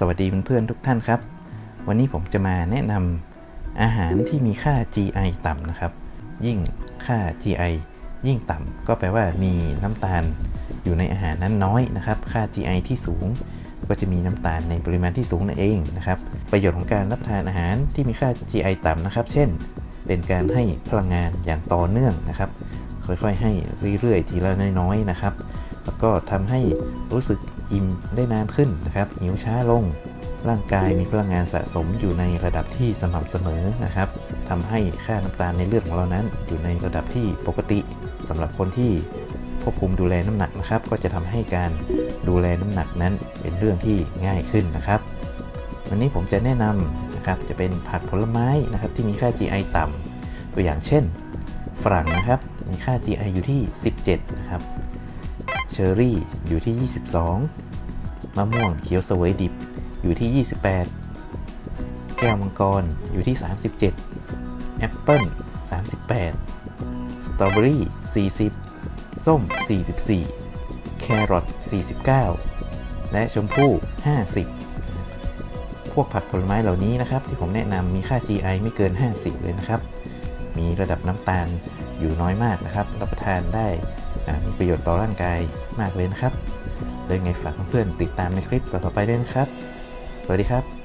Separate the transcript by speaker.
Speaker 1: สวัสดีเพื่อนๆทุกท่านครับ วันนี้ผมจะมาแนะนำอาหารที่มีค่า GI ต่ำนะครับ ยิ่งค่า GI ยิ่งต่ำก็แปลว่ามีน้ำตาลอยู่ในอาหารนั้นน้อยนะครับ ค่า GI ที่สูงก็จะมีน้ำตาลในปริมาณที่สูงนั่นเองนะครับ ประโยชน์ของการรับประทานอาหารที่มีค่า GI ต่ำนะครับ เช่น เป็นการให้พลังงานอย่างต่อเนื่องนะครับ ค่อยๆ ให้เรื่อยๆ ทีละน้อยๆนะครับ แล้วก็ทำให้รู้สึก อิ่มได้นานขึ้นนะครับหิวช้าลง ร่างกายมีพลังงานสะสมอยู่ในระดับที่สม่ำเสมอนะครับทำให้ค่าน้ำตาลในเลือดของเรานั้น อยู่ในระดับที่ปกติสำหรับคนที่ควบคุมดูแลน้ำหนักนะครับ ก็จะทำให้การดูแลน้ำหนักนั้นเป็นเรื่องที่ง่ายขึ้นนะครับวันนี้ผมจะแนะนำนะครับจะเป็นผักผลไม้นะครับที่มีค่า GI ต่ำตัวอย่างเช่น ฝรั่งนะครับมีค่า GI อยู่ที่ 17 นะครับ ชอรี่อยู่ที่ 22 มะม่วงเขียวเสวยดิบอยู่ที่ 28 แก้วมังกรอยู่ที่ 37 แอปเปิ้ล 38 สตรอเบอรี่ 40 ส้ม 44 แครอท 49 และชมพู่ 50 พวกผักผลไม้เหล่านี้นะครับ ที่ผมแนะนำมีค่า GI ไม่เกิน 50 เลยนะครับ มีระดับน้ำตาล อยู่น้อยมากนะครับ รับประทานได้มีประโยชน์ต่อร่างกายมากเลยนะครับเลยไงฝากเพื่อนๆติดตามในคลิปต่อไปด้วยนะครับ สวัสดีครับ